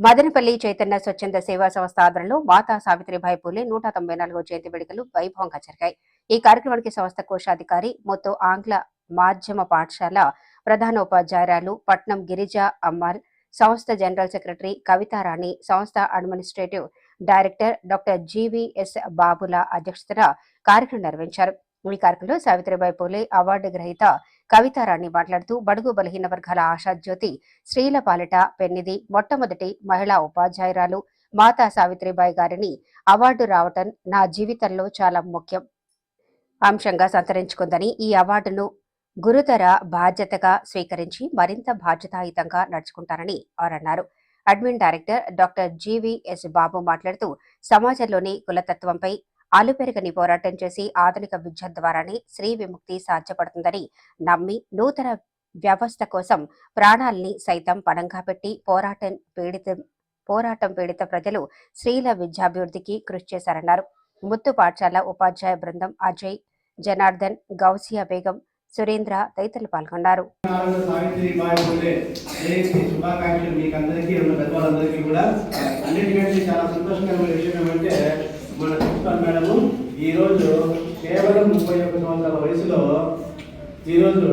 మదనపల్లి చైతన్య స్వచ్ఛంద సేవా సంస్థ ఆధ్వర్యంలో మాతా సావిత్రిబాయి పూలే నూట తొంభై నాలుగో జయంతి వేడుకలు వైభవంగా జరిగాయి. ఈ కార్యక్రమానికి సంస్థ కోశాధికారి మొత్తం ఆంగ్ల మాధ్యమ పాఠశాల ప్రధానోపాధ్యాయురాలు పట్నం గిరిజ అమ్మాల్ సంస్థ జనరల్ సెక్రటరీ కవితారాణి సంస్థ అడ్మినిస్ట్రేటివ్ డైరెక్టర్ డాక్టర్ జీవీఎస్ బాబుల అధ్యక్షతన కార్యక్రమం నిర్వహించారు. ఈ కార్యక్రమంలో సావిత్రిబాయి పూలే అవార్డు గ్రహీత కవితారాణి మాట్లాడుతూ బడుగు బలహీన వర్గాల ఆశాజ్యోతి స్త్రీల పాలిట పెన్నిది మొట్టమొదటి మహిళా ఉపాధ్యాయురాలు మాతా సావిత్రిబాయి గారిని అవార్డు రావటం నా జీవితంలో చాలా ముఖ్యం. అంశంగా సంతరించుకుందని ఈ అవార్డును గురుతర బాధ్యతగా స్వీకరించి మరింత బాధ్యతాయుతంగా నడుచుకుంటారని వారు అన్నారు admin director doctor GVS Babu మాట్లాడుతూ సమాజంలోని కులతత్వంపై అలుపెరగని పోరాటం చేసి ఆధునిక విద్య ద్వారానే స్త్రీ విముక్తి సాధ్యపడుతుందని నమ్మి నూతన వ్యవస్థ కోసం ప్రాణాల్ని సైతం పణంగా పెట్టి పోరాటం పీడిత పోరాటం పీడిత ప్రజలు స్త్రీల విద్యాభివృద్ధికి కృషి చేశారన్నారు. ముత్తు పాఠశాల ఉపాధ్యాయ బృందం అజయ్ జనార్దన్ గౌసియా బేగం సురేంద్ర తదితరులు పాల్గొన్నారు. శుభాకాంక్షలు మీకు అందరికీ ఉన్న పెద్దవాళ్ళందరికీ కూడా. అన్నిటికంటే చాలా సంతోషకరమైన విషయం ఏమంటే మన ప్రిన్సిపల్ మేడం ఈరోజు కేవలం ముప్పై ఒక్క సంవత్సరాల వయసులో ఈరోజు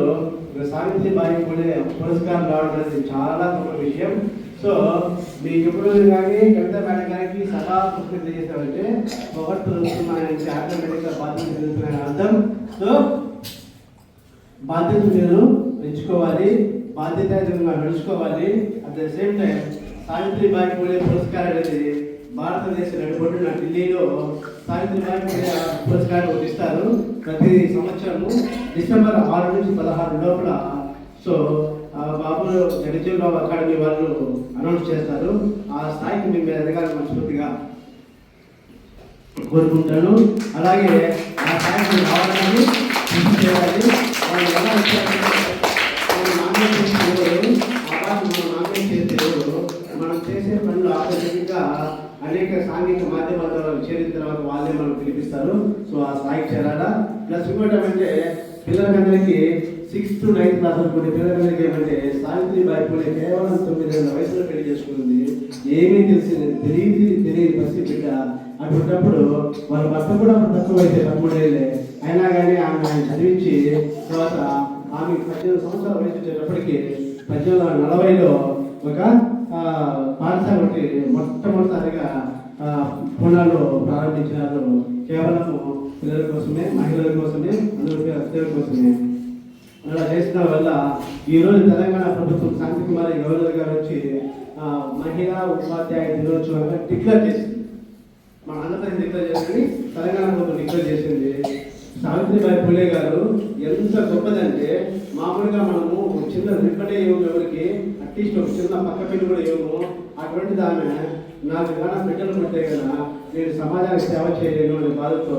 సావిత్రిబాయి పూలే పురస్కారం రావడం అనేది చాలా గొప్ప విషయం. సో మీకు ఎప్పుడు కానీ కవిత మేడం గారికి సభా పుస్తకం చేసామంటే ఒకటి మన ఆటోమేటిక్గా బాధ్యత తెలుస్తున్నాయని అర్థం. సో బాధ్యత మీరు ఎంచుకోవాలి బాధ్యత నడుచుకోవాలి. At the same time Savitribai Phule పురస్కారం అనేది భారతదేశ నడుబొడ్డున ఢిల్లీలో సావిత్రిబాయి పురస్కారం ఇస్తారు ప్రతి సంవత్సరము డిసెంబర్ ఆరు నుంచి పదహారు లోపల. సో ఆ బాబు జగజ్జీవరావు అకాడమీ వాళ్ళు అనౌన్స్ చేస్తారు. ఆ స్థాయికి మేము ఎదగాలి మనస్ఫూర్తిగా కోరుకుంటాను. అలాగే ఆ స్థాయికి రావాలని కృషి చేయాలి. వాళ్ళు ఎలా వచ్చారంటే మనం నామినేట్ చేసే ఎవరు అవార్డు మనం నామినేట్ చేసే ఎవరు మనం చేసే పనులు ఆటోమేటిక్గా అనేక సాంఘిక మాధ్యమాల ద్వారా చేరిన తర్వాత వాళ్ళే మనం పిలిపిస్తారు. సో ఆ స్థాయికి చేరాలా ప్లస్ ఇంకోటి ఏమంటే పిల్లలందరికీ సిక్స్త్ టు నైన్త్ క్లాస్ కొన్ని పిల్లలందరికీ ఏమంటే సావిత్రిబాయి పూలే కేవలం తొమ్మిది ఏళ్ళ వయసులో పెళ్ళి చేసుకుంది. ఏమీ తెలిసింది తెలియదు తెలియని పరిస్థితి బిడ్డ. అటువంటిప్పుడు వాళ్ళ భర్త కూడా అప్పుడు తక్కువ అయితే పదమూడేళ్ళే అయినా కానీ ఆమె ఆయన చదివించి తర్వాత ఆమె పద్దెనిమిది సంవత్సరాల వయసు వచ్చేటప్పటికి పద్దెనిమిది వందల నలభైలో ఒక పాఠశాల ఒకటి మొట్టమొదటిసారిగా పూనాలో ప్రారంభించినారు. కేవలం పిల్లల కోసమే మహిళల కోసమే అందరికీ అత్యల కోసమే. అలా చేసిన వల్ల ఈరోజు తెలంగాణ ప్రభుత్వం శాంతి కుమారి గవర్నర్ గారు వచ్చి మహిళా ఉపాధ్యాయ దినోత్సవంగా డిక్లేర్ చేసింది. మా ఆంధ్రప్రదేశ్ డిక్లేర్ చేసింది తెలంగాణ ప్రభుత్వం డిక్లేర్ చేసింది. సావిత్రిబాయి పూలే గారు ఎంత గొప్పదంటే మామూలుగా మనము ఒక చిన్న రిపటే ఇవ్వము ఎవరికి అట్లీస్ట్ ఒక చిన్న పక్క పిల్లి కూడా ఇవ్వము. అటువంటిది ఆమె నాకు కానీ బిడ్డలు పుట్టే కదా నేను సమాజానికి సేవ చేయలేను అనే బాధతో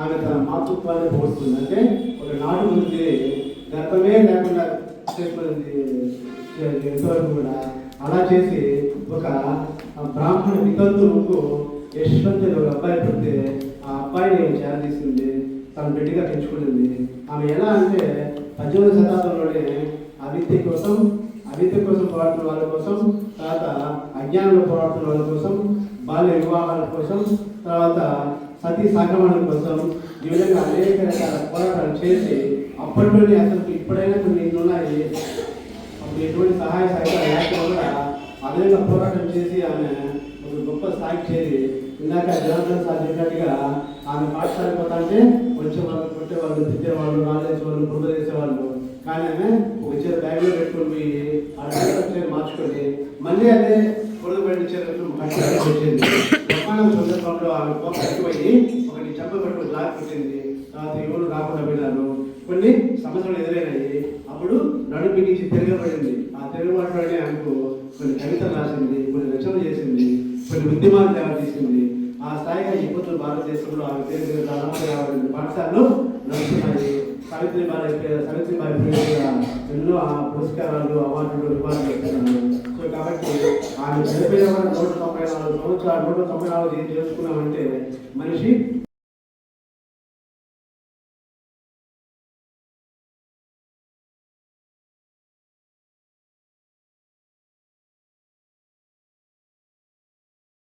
ఆమె తన మాతృత్వాన్ని పోస్తుంది అంటే ఒక నాడు ఉంది గర్భమే లేకుండా చేసుకున్నది ఎంతవరకు కూడా అలా చేసి ఒక బ్రాహ్మణ వితంతువుకు యశ్వంత్ ఒక అబ్బాయి పుడితే ఆ అబ్బాయిని చేరదీసింది. తను గట్టిగా తెచ్చుకుంటుంది ఆమె ఎలా అంటే పద్దెనిమిది శతాబ్దంలోనే అవిద్య కోసం అవిద్య కోసం పోరాడుతున్న వాళ్ళ కోసం తర్వాత అజ్ఞానంలో పోరాడుతున్న వాళ్ళ కోసం బాల్య వివాహాల కోసం తర్వాత సతీ సంక్రమణం కోసం ఈ విధంగా అనేక రకాల పోరాటాలు చేసి అప్పట్లోనే అసలు ఇప్పుడైనా కొన్ని ఉన్నాయి. అప్పుడు ఎటువంటి సహాయ సహకారం లేకపోతే ఆ విధంగా పోరాటం చేసి ఆమె ఒక గొప్ప స్థాయికి చేరి ఇందాక జనార్దన్ సార్ చెప్పినట్టుగా ఆమె పాఠశాల పోతా అంటే వచ్చే వాళ్ళు కొట్టేవాళ్ళు తిట్టేవాళ్ళు వాళ్ళు బురద చేసేవాళ్ళు కానీ ఆమె ఒక చీర బ్యాగ్లో పెట్టుకొని పోయి ఆ చీర మార్చుకొని మళ్ళీ అదే బురద పడిన చీర కట్టుకొని సందర్భంలో ఆమె కోపం ఒకటి చెప్ప పెట్టుకుని లాక్ పెట్టింది. తర్వాత ఎవరు రాకుండా పోయినారు? కొన్ని సమస్యలు ఎదురైనాయి. అప్పుడు నడుపు నుంచి తిరగబడింది. ఆ తెలుగు మాట్లాడే ఆమెకు కొన్ని కవితలు రాసింది కొన్ని రచనలు చేసింది కొన్ని ఉద్యమాలు తయారు స్థాయిగా భారతదేశంలో ఆమె పేరు మీద దాదాపు యాభై రెండు పాఠశాలలు నడుస్తున్నాయి. సావిత్రిబాయి సావిత్రిబాయి పేరు మీద ఎన్నో ఆ పురస్కారాలు అవార్డులు రివార్డు ఇస్తున్నారు సో కాబట్టి ఆమె చనిపోయిన నూట తొంభై నాలుగు సంవత్సరాలు నూట తొంభై నాలుగు ఏం చేసుకున్నామంటే మనిషి